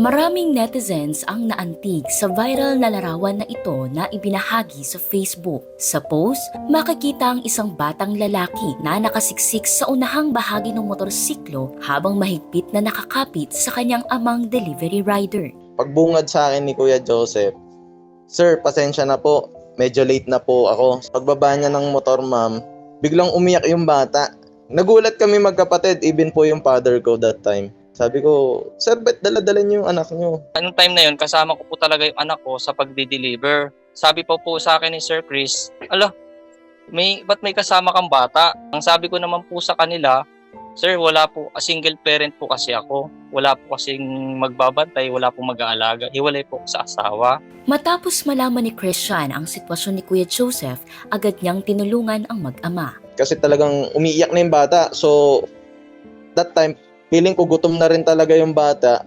Maraming netizens ang naantig sa viral na larawan na ito na ibinahagi sa Facebook. Sa post, makikita ang isang batang lalaki na nakasiksik sa unahang bahagi ng motorsiklo habang mahigpit na nakakapit sa kanyang amang delivery rider. Pagbungad sa akin ni Kuya Joseph, Sir, pasensya na po. Medyo late na po ako. Pagbaba niya ng motor, ma'am, biglang umiyak yung bata. Nagulat kami magkapatid, even po yung father ko that time. Sabi ko, Sir, ba't daladala niyo yung anak niyo? Anong time na yun, kasama ko po talaga yung anak ko sa pagdi-deliver. Sabi po po sa akin ni Sir Chris, ala, may, ba't may kasama kang bata? Ang sabi ko naman po sa kanila, Sir, wala po, a single parent po kasi ako. Wala po kasing magbabantay, wala po mag-aalaga. Hiwalay po sa asawa. Matapos malaman ni Christian ang sitwasyon ni Kuya Joseph, agad niyang tinulungan ang mag-ama. Kasi talagang umiiyak na yung bata. So, that time, feeling ko gutom na rin talaga yung bata.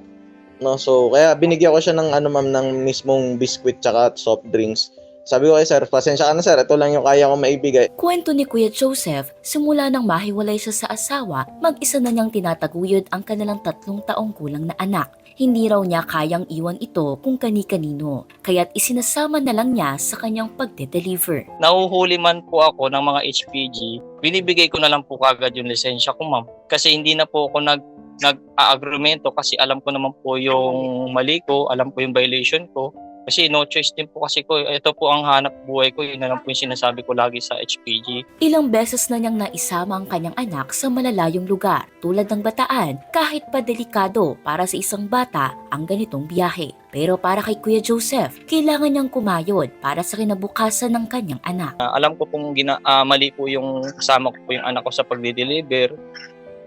No, so kaya binigyan ko siya ng ano ma'am ng mismong biscuit tsaka soft drinks. Sabi ko kay sir, pasensya ka na sir, ito lang yung kaya ko maibigay. Kwento ni Kuya Joseph, simula nang mahiwalay siya sa asawa, mag-isa na niyang tinataguyod ang kanilang tatlong taong kulang na anak. Hindi raw niya kayang iwan ito kung kani-kanino, kaya't isinasama na lang niya sa kanyang pagde-deliver. Nahuhuli man po ako ng mga HPG, binibigay ko na lang po kagad yung lisensya ko ma'am. Kasi hindi na po ako nag nag-agrumento kasi alam ko naman po yung mali ko, alam ko yung violation ko. Kasi no choice din po kasi ko. Ito po ang hanap buhay ko. Yun na lang po yung sinasabi ko lagi sa HPG. Ilang beses na niyang naisama ang kanyang anak sa malalayong lugar, tulad ng bataan, kahit pa delikado para sa isang bata ang ganitong biyahe. Pero para kay Kuya Joseph, kailangan niyang kumayod para sa kinabukasan ng kanyang anak. Ah, alam ko pong gina, ah, mali po yung kasama ko po yung anak ko sa pagdi-deliver.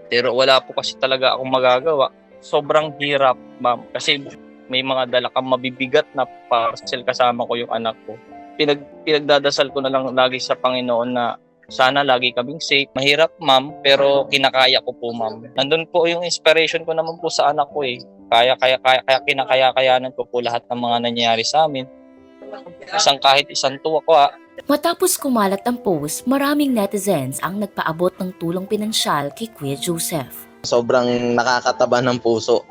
Pero wala po kasi talaga akong magagawa. Sobrang hirap, ma'am. Kasi may mga dala kang mabibigat na parcel kasama ko yung anak ko. Pinag, pinagdadasal ko na lang lagi sa Panginoon na sana lagi kaming safe. Mahirap, ma'am, pero kinakaya ko po, ma'am. Nandun po yung inspiration ko naman po sa anak ko eh. Kaya, kaya, kaya, kaya kinakaya-kayanan ko po lahat ng mga nangyayari sa amin. Isang kahit isang tuwa ko ah, Matapos kumalat ang post, maraming netizens ang nagpaabot ng tulong pinansyal kay Kuya Joseph. Sobrang nakakataba ng puso.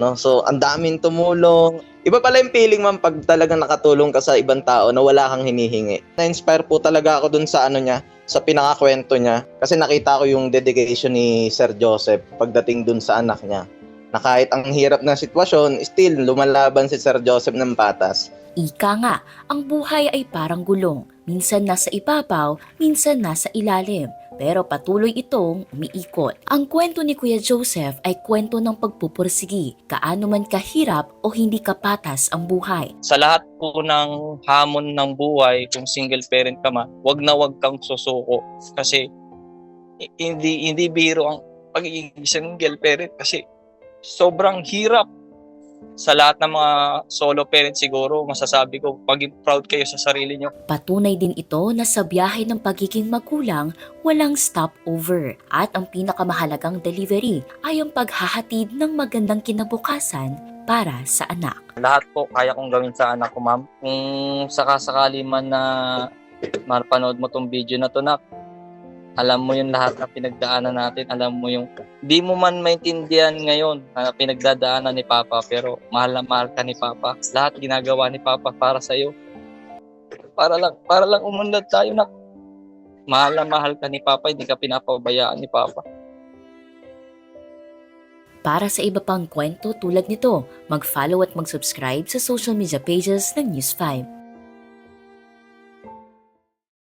No? So, ang daming tumulong. Iba pala yung feeling ma'am pag talagang nakatulong ka sa ibang tao na wala kang hinihingi. Na-inspire po talaga ako dun sa ano niya, sa pinakakwento niya. Kasi nakita ko yung dedication ni Sir Joseph pagdating dun sa anak niya. Na kahit ang hirap na sitwasyon, still lumalaban si Sir Joseph ng patas. Ika nga, ang buhay ay parang gulong. Minsan nasa ibabaw, minsan nasa ilalim. Pero patuloy itong umiikot. Ang kwento ni Kuya Joseph ay kwento ng pagpupursigi, kaano man kahirap o hindi kapatas ang buhay. sa lahat po ng hamon ng buhay, kung single parent ka man, wag na wag kang susuko. Kasi hindi hindi biro ang pagiging single parent kasi sobrang hirap. Sa lahat ng mga solo parents siguro, masasabi ko, maging proud kayo sa sarili nyo. Patunay din ito na sa biyahe ng pagiging magulang, walang stopover. At ang pinakamahalagang delivery ay ang paghahatid ng magandang kinabukasan para sa anak. Lahat po kaya kong gawin sa anak ko, ma'am. Kung sakasakali man na mapanood mo tong video na to, nak, alam mo yung lahat na pinagdaanan natin, alam mo yung di mo man maintindihan ngayon na pinagdadaanan ni Papa pero mahal na mahal ka ni Papa. Lahat ginagawa ni Papa para sa iyo. Para lang para lang umunlad tayo na mahal na mahal ka ni Papa, hindi ka pinapabayaan ni Papa. Para sa iba pang kwento tulad nito, mag-follow at mag-subscribe sa social media pages ng News 5.